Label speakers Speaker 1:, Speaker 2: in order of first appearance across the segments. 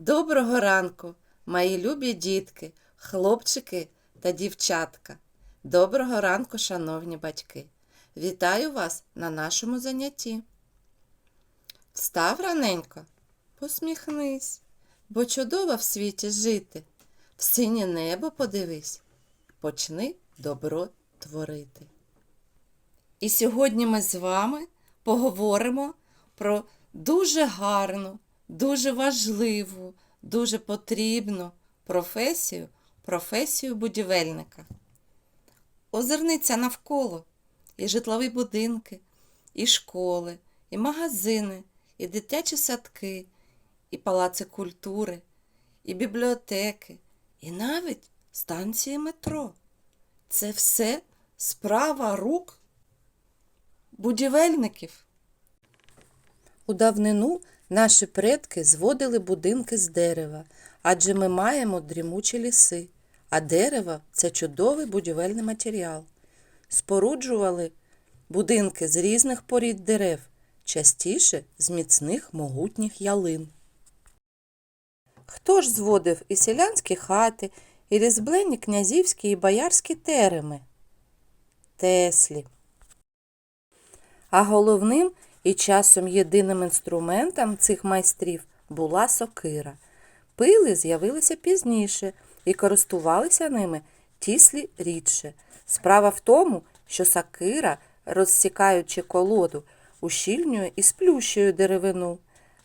Speaker 1: Доброго ранку, мої любі дітки, хлопчики та дівчатка. Доброго ранку, шановні батьки. Вітаю вас на нашому занятті. Встав раненько, посміхнись, бо чудово в світі жити. В синє небо подивись, почни добро творити. І сьогодні ми з вами поговоримо про дуже гарну, дуже важливу, дуже потрібну професію, професію будівельника. Озирниться навколо і житлові будинки, і школи, і магазини, і дитячі садки, і палаци культури, і бібліотеки, і навіть станції метро. Це все справа рук будівельників. У давнину наші предки зводили будинки з дерева, адже ми маємо дрімучі ліси, а дерево це чудовий будівельний матеріал. Споруджували будинки з різних порід дерев, частіше з міцних могутніх ялин. Хто ж зводив і селянські хати, і різблені князівські і боярські тереми? Теслі. А головним і часом єдиним інструментом цих майстрів була сокира. Пили з'явилися пізніше і користувалися ними тіслі рідше. Справа в тому, що сокира, розсікаючи колоду, ущільнює і сплющує деревину.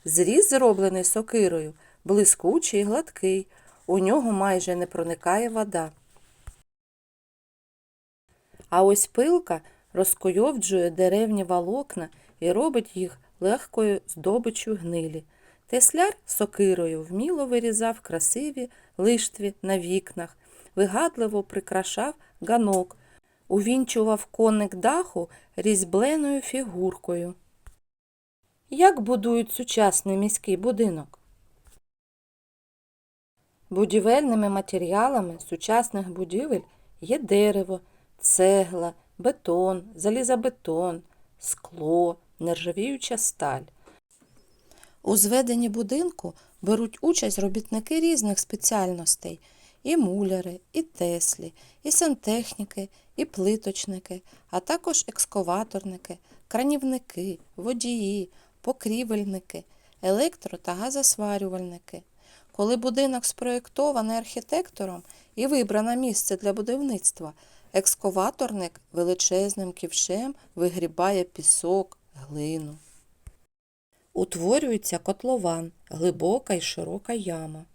Speaker 1: Зріз, зроблений сокирою, блискучий і гладкий, у нього майже не проникає вода. А ось пилка розкойовджує деревні волокна і робить їх легкою здобиччю гнилі. Тесляр сокирою вміло вирізав красиві лиштві на вікнах, вигадливо прикрашав ганок, увінчував коник даху різьбленою фігуркою. Як будують сучасний міський будинок? Будівельними матеріалами сучасних будівель є дерево, цегла, бетон, залізобетон, скло, нержавіюча сталь. У зведенні будинку беруть участь робітники різних спеціальностей і муляри, і теслі, і сантехніки, і плиточники, а також екскаваторники, кранівники, водії, покрівельники, електро- та газосварювальники. Коли будинок спроєктований архітектором і вибрано місце для будівництва, екскаваторник величезним ківшем вигрібає пісок, глину. Утворюється котлован, глибока і широка яма.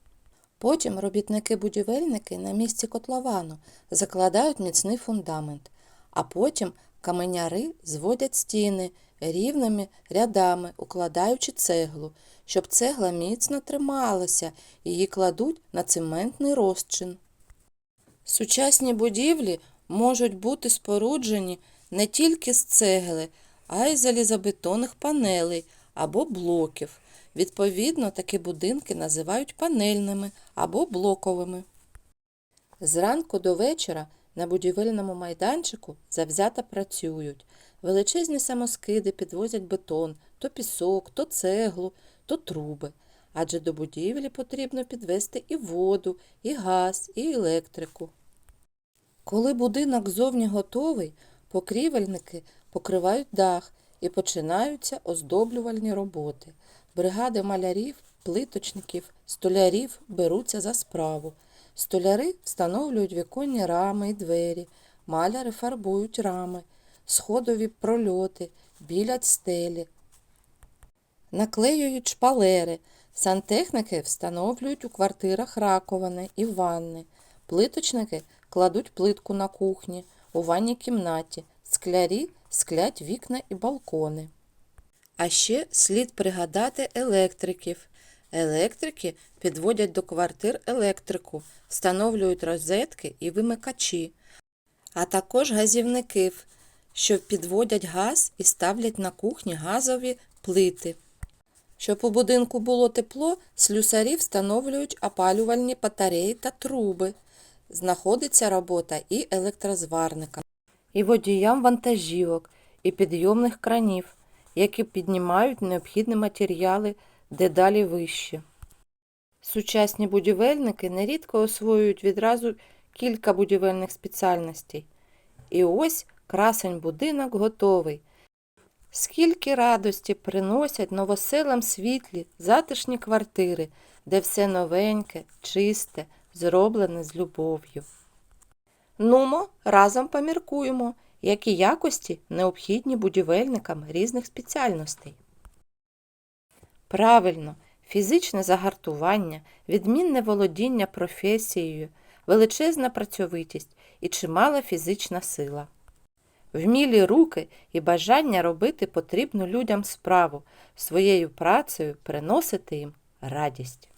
Speaker 1: Потім робітники-будівельники на місці котловану закладають міцний фундамент, а потім каменяри зводять стіни рівними рядами, укладаючи цеглу, щоб цегла міцно трималася, її кладуть на цементний розчин. Сучасні будівлі можуть бути споруджені не тільки з цегли, а й залізобетонних панелей або блоків. Відповідно, такі будинки називають панельними або блоковими. Зранку до вечора на будівельному майданчику завзято працюють. Величезні самоскиди підвозять бетон, то пісок, то цеглу, то труби. Адже до будівлі потрібно підвести і воду, і газ, і електрику. Коли будинок зовні готовий, покрівельники покривають дах і починаються оздоблювальні роботи. Бригади малярів, плиточників, столярів беруться за справу. Столяри встановлюють віконні рами і двері, маляри фарбують рами, сходові прольоти, білять стелі, наклеюють шпалери, сантехніки встановлюють у квартирах раковини і ванни, плиточники кладуть плитку на кухні, у ванній кімнаті, склярі склять вікна і балкони. А ще слід пригадати електриків. Електрики підводять до квартир електрику, встановлюють розетки і вимикачі, а також газівників, що підводять газ і ставлять на кухні газові плити. Щоб у будинку було тепло, слюсарі встановлюють опалювальні батареї та труби. Знаходиться робота і електрозварника, і водіям вантажівок, і підйомних кранів, які піднімають необхідні матеріали дедалі вище. Сучасні будівельники нерідко освоюють відразу кілька будівельних спеціальностей. І ось красень будинок готовий. Скільки радості приносять новоселам світлі, затишні квартири, де все новеньке, чисте, зроблене з любов'ю. Нумо, разом поміркуємо, які якості необхідні будівельникам різних спеціальностей. Правильно, фізичне загартування, відмінне володіння професією, величезна працьовитість і чимала фізична сила. Вмілі руки і бажання робити потрібну людям справу, своєю працею приносити їм радість.